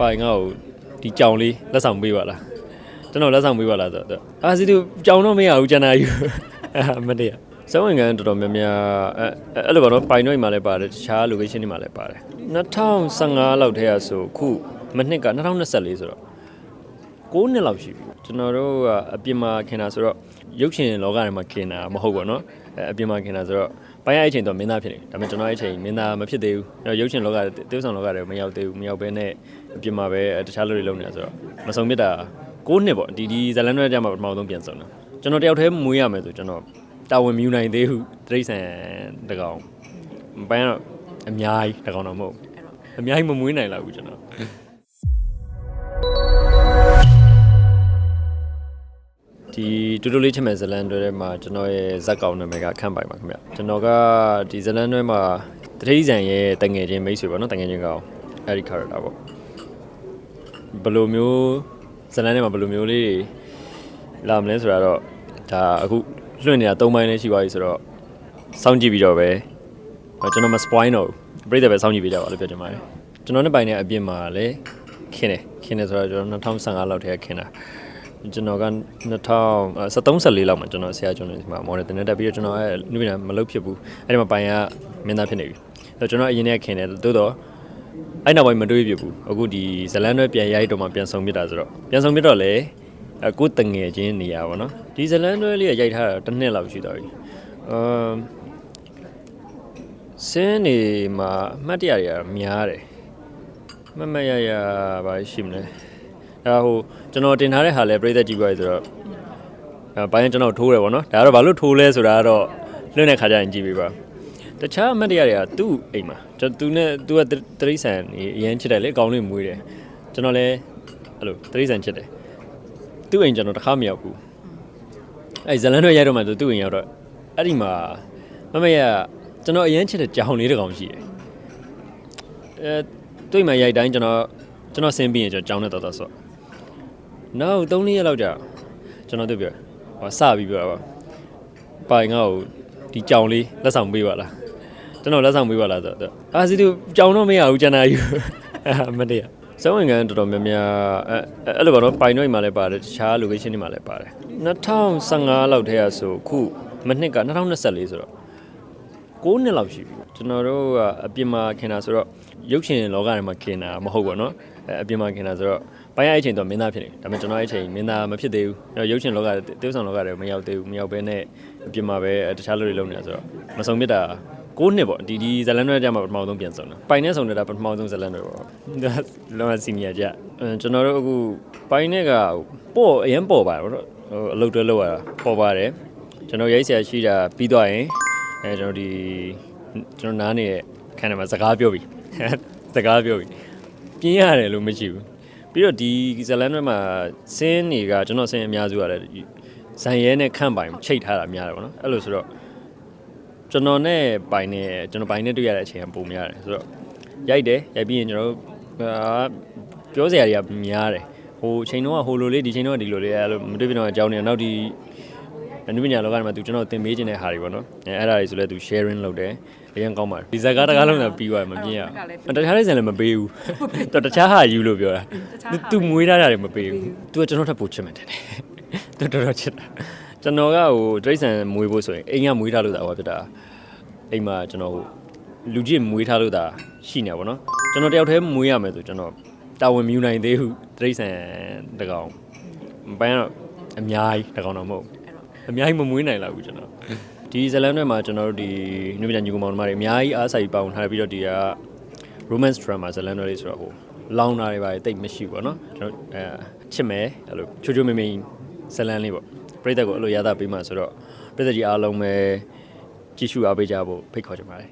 ပိုင်ငါ့ကိုဒီကြောင်လေးလက်ဆောင်ပေးပါလားကျွန်တော်လက်ဆောင်ပေးပါလားဆိုတော့အာစီတူကြောင်တော့မရဘူးကျန်တာယူမတည့်ရစဝင်ကန်တော်တော်များများအဲအဲ့လိုပါတော့ပိုင်တော့မှာလည်းပါတယ်တခြား location တွေမှာလည်းပါတယ်2015လောက်တည်းကဆိုခုမနှစ်က2024ဆိုတော့ 9နှစ်လောက်ရှိပြီကျွန်တော်တို့ကအပြင်မှာခင်တာဆိုတော့ရုပ်ရှင်လောကထဲမှာခင်တာမဟုတ်ပါတော့အဲအပြင်မှာခင်တာဆိုတော့ပိုင်ရအချိန်တော့မင်းသားဖြစ်နေဒါပေမဲ့ကျွန်တော်အဲ့အချိန်မင်းသားမဖြစ်သေးဘူးအဲ့တော့ရုပ်ရှင်လောကတေးဥဆောင်လောကထဲမရောက်သေးဘူးမရောက်ဘဲနဲ့အပြင်မှာပဲတခြားလူတွေလုပ်နေတာဆိုတော့မဆုံးမြတ်တာ9နှစ်ပေါ့ဒီဒီဇလန်တွေကြမှာပထမဆုံးပြန်ဆုံးတာကျွန်တော်တယောက်တည်းမွေးရမယ်ဆိုကျွန်တော်တာဝန်မယူနိုင်သေးဘူးတိရစ္ဆာန်တကောင်ပိုင်ကတော့အများကြီးတကောင်တော့မဟုတ်ဘူးအများကြီးမမွေးနိုင်လောက်ဘူးကျွန်တော် ဒီတူတူလေးချင်မဲ့ဇလန်တွဲထဲမှာကျွန်တော်ရဲ့ဇက်ကောင်နာမည်ကခန့်ပိုင်ပါခင်ဗျကျွန်တော်ကဒီဇလန်တွဲမှာတတိဇန်ရဲ့တငယ်ချင်းမိတ်ဆွေပေါ့နော်တငယ်ချင်းကောင်အဲ့ဒီ character ပေါ့ဘယ်လိုမျိုးဇလန်ထဲမှာဘယ်လိုမျိုးလေးတွေလာမလဲဆိုတာတော့ဒါအခုလွှင့်နေတာ၃ပိုင်းလေးရှိပါပြီဆိုတော့စောင့်ကြည့်ပြီးတော့ပဲဟောကျွန်တော်မ spoil တော့ဘူးပြည့်တယ်ပဲစောင့်ကြည့်ပေးကြပါလို့ပြောချင်ပါတယ်ကျွန်တော်နဲ့ပိုင်တဲ့အပြင်မှာလည်းခင်းတယ်ခင်းတယ်ဆိုတော့ကျွန်တော်2015လောက်တည်းကခင်းတာ ကျွန်တော်က2013 14လောက်မှာကျွန်တော်ဆရာကျွန်တော်ဒီမှာမော်ဒယ်တင်တက်ပြီးတော့ကျွန်တော်အဲနုပညာမလုပ်ဖြစ်ဘူးအဲ့ဒီမှာပိုင်ကမင်းသားဖြစ်နေပြီအဲ့တော့ကျွန်တော်အရင်ကခင်တယ်တိုးတော့အဲ့နောက်ပိုင်းမတွေးဖြစ်ဘူးအခုဒီဇလန်တွေပြန်ရိုက်တော့မှပြန်ဆောင်ပြတာဆိုတော့ပြန်ဆောင်ပြတော့လေအခုတငယ်ချင်းနေရပါတော့ဒီဇလန်တွေလေးရိုက်ထားတာတစ်နှစ်လောက်ရှိသွားပြီအမ်စင်းနေမှာအမှတ်တရတွေကများတယ်မမတ်ရရပါရှိမလဲ အဲဟိုကျွန်တော်တင်ထားတဲ့ဟာလဲပြိသက်ကြည့်ပါရဆိုတော့အဲဘိုင်းကျွန်တော်ထိုးတယ်ဗောနော်ဒါကတော့ဘာလို့ထိုးလဲဆိုတာကတော့လွင့်တဲ့ခါကျရင်ကြည့်ပေးပါတခြားအမတ်တရားတွေကသူ့အိမ်မှာကျွန်တော်သူနဲ့သူကတရိษံအရန်ချစ်တယ်လေအကောင်လေးမွေးတယ်ကျွန်တော်လည်းအဲ့လိုတရိษံချစ်တယ်သူ့အိမ်ကျွန်တော်တစ်ခါမရောက်ဘူးအဲ့ဇလန်တွေရိုက်တော့မှသူ့အိမ်ရောက်တော့အဲ့ဒီမှာမမရကျွန်တော်အရန်ချစ်တဲ့ကြောင်လေးတစ်ကောင်ရှိတယ်အဲတွေ့မှရိုက်တိုင်းကျွန်တော်ကျွန်တော်ဆင်းပြီးရင်ကျွန်တော်ကြောင်နဲ့တော်တော်ဆော့ နောက်3ရက်လောက်ကြာကျွန်တော်တို့ပြောဟောစပြီးပြောတာပါပိုင်ငါ့ကိုဒီကြောင်လေးလက်ဆောင်ပေးပါလားကျွန်တော်လက်ဆောင်ပေးပါလားဆိုတော့အာစီတူကြောင်တော့မရဘူးကျန်တာယူမတည့်ရစဝင်ကန်တော်တော်များများအဲအဲ့လိုပါတော့ပိုင်တော့မှာလည်းပါတယ်တခြား location တွေမှာလည်းပါတယ်2015လောက်တည်းကဆိုခုမနှစ်က2024ဆိုတော့9နှစ်လောက်ရှိပြီကျွန်တော်တို့ကအပြင်မှာခင်တာဆိုတော့ရုပ်ရှင်လောကထဲမှာခင်တာမဟုတ်ပါတော့ အဲအပြင်မှာခင်တာဆိုတော့ပိုင်ရအချိန်တော့မင်းသားဖြစ်နေဒါပေမဲ့ကျွန်တော်အဲ့အချိန်မင်းသားမဖြစ်သေးဘူးအဲ့တော့ရုပ်ရှင်လောကတေးဥဆောင်လောကထဲမရောက်သေးဘူးမရောက်ဘဲနဲ့အပြင်မှာပဲတခြားလူတွေလုပ်နေတာဆိုတော့မဆုံးမြတ်တာ9နှစ်ပေါ့ဒီဒီဇလန်တွေကြမှာပထမဆုံးပြန်ဆုံးတာပိုင်နဲ့ဆုံးနေတာပထမဆုံးဇလန်တွေပေါ့ဒါလောကစီနီယာကြအဲကျွန်တော်တို့အခုပိုင်နဲ့ကပေါ့အရင်ပေါ့ပါတော့ဟိုအလုပ်တွဲလုပ်ရတာပေါ့ပါတယ်ကျွန်တော်ရိုက်ဆရာရှိတာပြီးသွားရင်အဲကျွန်တော်ဒီကျွန်တော်နားနေတဲ့ခန်းထဲမှာစကားပြောပြီစကားပြောပြီ ပြင်းရတယ်လို့မရှိဘူးပြီးတော့ဒီဇလန်တွေမှာစင်းတွေကကျွန်တော်စင်းအများစုရတယ်ဇန်ရဲနဲ့ခန့်ပိုင်ချိတ်ထားတာများတယ်ပေါ့နော်အဲ့လိုဆိုတော့ကျွန်တော်နဲ့ပိုင်နဲ့ကျွန်တော်ပိုင်နဲ့တွေ့ရတဲ့အချိန်ကပုံများတယ်ဆိုတော့ရိုက်တယ်ရိုက်ပြီးရင်ကျွန်တော်တို့အာပြောစရာတွေကများတယ်ဟိုချိန်တော့ဟိုလိုလေးဒီချိန်တော့ဒီလိုလေးအဲ့လိုမတွေ့ပြတော့အကြောင်းနေနောက်ဒီ အနုပညာလောကထဲမှာသူကျွန်တော်သင်ပေးခြင်းတဲ့ဟာတွေပေါ့နော်အဲအဲ့ဒါတွေဆိုလဲသူ sharing လုပ်တယ်အရင်ကောင်းပါတယ်ဒီဇာကားတကားလုံးကပြီးသွားတယ်မပြင်းရဘူးတခြားလေးစံလည်းမပေးဘူးတော်တခြားဟာယူလို့ပြောတာသူမွေးထားတာတွေမပေးဘူးသူကကျွန်တော်ထပ်ပိုချစ်မှတယ်သူတော်တော်ချစ်တာကျွန်တော်ကဟိုဒိဋ္ဌံမွေးဖို့ဆိုရင်အိမ်ကမွေးထားလို့တာဟောဖြစ်တာအိမ်မှာကျွန်တော်ဟိုလူကြီးမွေးထားလို့တာရှိနေပါဘောနော်ကျွန်တော်တယောက်တည်းမွေးရမယ်ဆိုကျွန်တော်တာဝန်မယူနိုင်သေးဘူးဒိဋ္ဌံတကောင်ဘိုင်းတော့အများကြီးတကောင်တော့မဟုတ်ဘူး အများကြီးမမွေးနိုင်လောက်ဘူးကျွန်တော်ဒီဇလန်တွေမှာကျွန်တော်တို့ဒီနုပညာညီကောင်မောင်နှမတွေအများကြီးအားစိုက်ပါဝင်ထားပြီးတော့ဒီက romance drama ဇလန်တွေလေးဆိုတော့ဟိုလောင်းတာတွေပါတိတ်မရှိဘူးပေါ့နော်ကျွန်တော်အဲချစ်မယ်အဲ့လိုချိုချိုမင်းမင်းဇလန်လေးပေါ့ပြိသက်ကိုအဲ့လိုရတာပေးမှဆိုတော့ပြိသက်ကြီးအားလုံးပဲကြည့်ရှုအားပေးကြဖို့ဖိတ်ခေါ်ချင်ပါတယ်